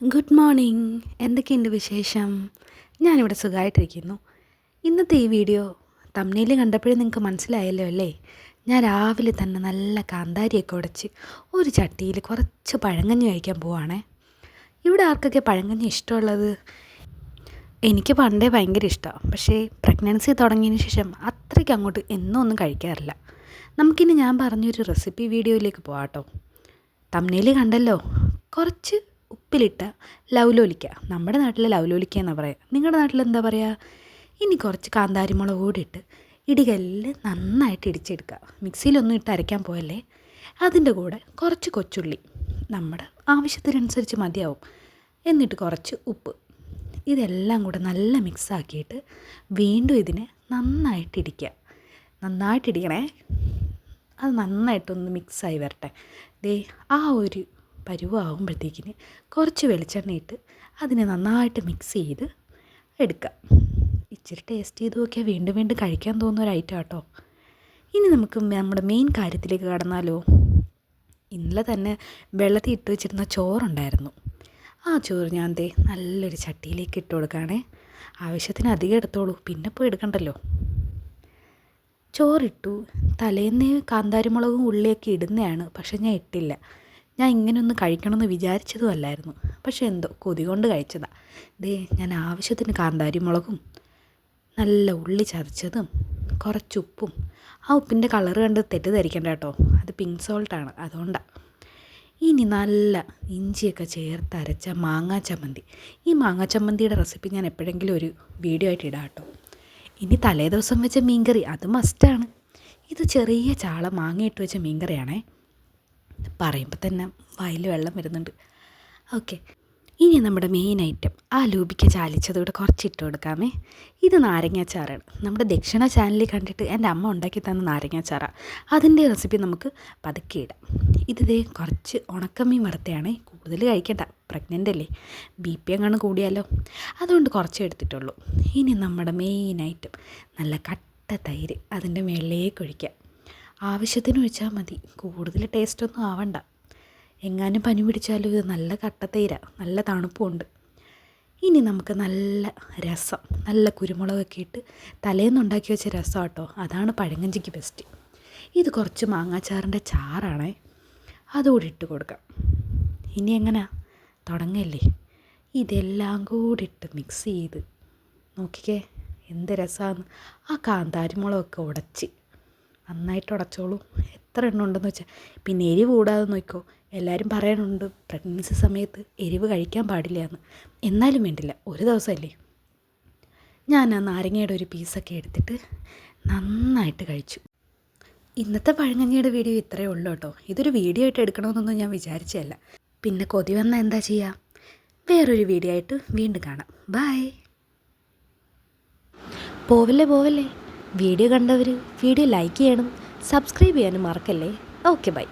Good morning എന്തൊക്കെയുണ്ട് വിശേഷം? ഞാനിവിടെ സുഖമായിട്ടിരിക്കുന്നു ഇന്നത്തെ ഈ വീഡിയോ തമ്മിൽ കണ്ടപ്പോഴേ നിങ്ങൾക്ക് മനസ്സിലായല്ലോ അല്ലേ? ഞാൻ രാവിലെ തന്നെ നല്ല കാന്താരിയൊക്കെ ഉടച്ച് ഒരു ചട്ടിയിൽ കുറച്ച് പഴങ്കഞ്ഞി കഴിക്കാൻ പോവാണേ. ഇവിടെ ആർക്കൊക്കെ പഴങ്കഞ്ഞി ഇഷ്ടമുള്ളത്? എനിക്ക് പണ്ടേ ഭയങ്കര ഇഷ്ടമാണ് പക്ഷേ പ്രഗ്നൻസി തുടങ്ങിയതിന് ശേഷം അത്രയ്ക്ക് അങ്ങോട്ട് എന്നും ഒന്നും കഴിക്കാറില്ല. നമുക്കിനി ഞാൻ പറഞ്ഞൊരു റെസിപ്പി വീഡിയോയിലേക്ക് പോകാം കേട്ടോ തമ്മിൽ കണ്ടല്ലോ. കുറച്ച് ഉപ്പിലിട്ട ലൗലോലിക്ക. നമ്മുടെ നാട്ടിൽ ലൗലോലിക്ക എന്നാണ് പറയുക നിങ്ങളുടെ നാട്ടിൽ എന്താ പറയുക ഇനി കുറച്ച് കാന്താരിമുളക് കൂടി ഇട്ട് ഇടികല്ലിൽ നന്നായിട്ട് ഇടിച്ചെടുക്കുക മിക്സിയിലൊന്നും ഇട്ട് അരയ്ക്കാൻ പോയല്ലേ അതിന്റെ കൂടെ കുറച്ച് കൊച്ചുള്ളി നമ്മുടെ ആവശ്യത്തിനനുസരിച്ച് മതിയാവും. എന്നിട്ട് കുറച്ച് ഉപ്പ്. ഇതെല്ലാം കൂടെ നല്ല മിക്സാക്കിയിട്ട് വീണ്ടും ഇതിനെ നന്നായിട്ട് ഇടിക്കുക നന്നായിട്ട് ഇടിക്കണേ. അത് നന്നായിട്ടൊന്ന് മിക്സായി വരട്ടെ. ദേ ആ ഒരു പരുവാകുമ്പോഴത്തേക്കിന് കുറച്ച് വെളിച്ചെണ്ണ ഇട്ട് അതിനെ നന്നായിട്ട് മിക്സ് ചെയ്ത് എടുക്കാം. ഇച്ചിരി ടേസ്റ്റ് ചെയ്ത് നോക്കിയാൽ വീണ്ടും വീണ്ടും കഴിക്കാൻ തോന്നുന്ന ഒരു ഐറ്റം കേട്ടോ ഇനി നമുക്ക് നമ്മുടെ മെയിൻ കാര്യത്തിലേക്ക് കടന്നാലോ. ഇന്നലെ തന്നെ വെള്ളത്തിൽ ഇട്ട് വെച്ചിരുന്ന ചോറുണ്ടായിരുന്നു. ആ ചോറ് ഞാൻ ദേ നല്ലൊരു ചട്ടിയിലേക്ക് ഇട്ട് കൊടുക്കുകയാണേ ആവശ്യത്തിന് അധികം എടുത്തോളൂ പിന്നെ പോയി എടുക്കണ്ടല്ലോ. ചോറിട്ടു. തലേന്ന് കാന്താരിമുളകും ഉള്ളിയൊക്കെ ഇടുന്നതാണ് പക്ഷെ ഞാൻ ഇട്ടില്ല. ഞാൻ ഇങ്ങനെയൊന്ന് കഴിക്കണമെന്ന് വിചാരിച്ചതും അല്ലായിരുന്നു പക്ഷെ എന്തോ കൊതി കൊണ്ട് കഴിച്ചതാണ് ദേ ഞാൻ ആവശ്യത്തിന് കാന്താരി മുളകും നല്ല ഉള്ളി ചതച്ചതും കുറച്ച് ഉപ്പും. ആ ഉപ്പിന്റെ കളർ കണ്ട് തെറ്റിദ്ധരിക്കണ്ട കേട്ടോ. അത് പിങ്ക് സോൾട്ടാണ് അതുകൊണ്ടാണ് ഇനി നല്ല ഇഞ്ചിയൊക്കെ ചേർത്ത് അരച്ച മാങ്ങാ ചമ്മന്തി. ഈ മാങ്ങാ ചമ്മന്തിയുടെ റെസിപ്പി ഞാൻ എപ്പോഴെങ്കിലും ഒരു വീഡിയോ ആയിട്ട് ഇടാം കേട്ടോ. ഇനി തലേദിവസം വെച്ച മീൻകറി അത് മസ്റ്റാണ് ഇത് ചെറിയ ചാള മാങ്ങയിട്ട് വെച്ച മീൻകറിയാണേ. പറയുമ്പോൾ തന്നെ വായിൽ വെള്ളം വരുന്നുണ്ട്. ഓക്കെ ഇനി നമ്മുടെ മെയിൻ ഐറ്റം ആ ലൂബിക്ക ചാലിച്ചത് കൂടെ കുറച്ച് ഇട്ട് കൊടുക്കാമേ. ഇത് നാരങ്ങാച്ചാറാണ്. നമ്മുടെ ദക്ഷിണ ചാനലിൽ കണ്ടിട്ട് എന്റെ അമ്മ ഉണ്ടാക്കി തന്ന നാരങ്ങാച്ചാറാണ് അതിന്റെ റെസിപ്പി നമുക്ക് പതുക്കെ ഇടാം. ഇത് ദേ കുറച്ച് ഉണക്കമീൻ വറുത്തയാണേ. കൂടുതൽ കഴിക്കണ്ട. പ്രഗ്നന്റ് അല്ലേ? ബി പി എങ്ങാണ് കൂടിയാലോ? അതുകൊണ്ട് കുറച്ച് എടുത്തിട്ടുള്ളൂ. ഇനി നമ്മുടെ മെയിൻ ഐറ്റം നല്ല കട്ട തൈര് അതിന്റെ മേളിലേക്ക് ഒഴിക്കുക ആവശ്യത്തിന് ഒഴിച്ചാൽ മതി. കൂടുതൽ ടേസ്റ്റൊന്നും ആവണ്ട. എങ്ങാനും പനി പിടിച്ചാലും ഇത് നല്ല കട്ടത്തേര. നല്ല തണുപ്പുണ്ട്. ഇനി നമുക്ക് നല്ല രസം നല്ല കുരുമുളകൊക്കെ ഇട്ട് തലേന്ന് ഉണ്ടാക്കി വെച്ച രസം കേട്ടോ അതാണ് പഴങ്ങഞ്ചിക്ക് ബെസ്റ്റ് ഇത് കുറച്ച് മാങ്ങാച്ചാറിന്റെ ചാറാണേ. അതുകൂടി ഇട്ട് കൊടുക്കാം. ഇനി എങ്ങനെയാ തുടങ്ങല്ലേ? ഇതെല്ലാം കൂടി ഇട്ട് മിക്സ് ചെയ്ത്. നോക്കിക്കേ എന്ത് രസമാണ് ആ കാന്താരിമുളകൊക്കെ ഉടച്ച് നന്നായിട്ട് ഉടച്ചോളൂ. എത്ര എണ്ണം ഉണ്ടെന്ന് വെച്ചാൽ പിന്നെ എരിവ് കൂടാതെ നോക്കിക്കോ. എല്ലാവരും പറയാനുണ്ട് പ്രഗ്നൻസി സമയത്ത് എരിവ് കഴിക്കാൻ പാടില്ല എന്ന് എന്നാലും വേണ്ടില്ല ഒരു ദിവസമല്ലേ ഞാൻ ആ നാരങ്ങയുടെ ഒരു പീസൊക്കെ എടുത്തിട്ട് നന്നായിട്ട് കഴിച്ചു. ഇന്നത്തെ പഴങ്ങഞ്ഞയുടെ വീഡിയോ ഇത്രയേ ഉള്ളൂ കേട്ടോ. ഇതൊരു വീഡിയോ ആയിട്ട് എടുക്കണമെന്നൊന്നും ഞാൻ വിചാരിച്ചതല്ല. പിന്നെ കൊതി വന്നാൽ എന്താ ചെയ്യുക വേറൊരു വീഡിയോ ആയിട്ട് വീണ്ടും കാണാം. ബായ് പോവല്ലേ പോവല്ലേ? വീഡിയോ കണ്ടവർ വീഡിയോ ലൈക്ക് ചെയ്യണം സബ്സ്ക്രൈബ് ചെയ്യാനും മറക്കല്ലേ? Okay bye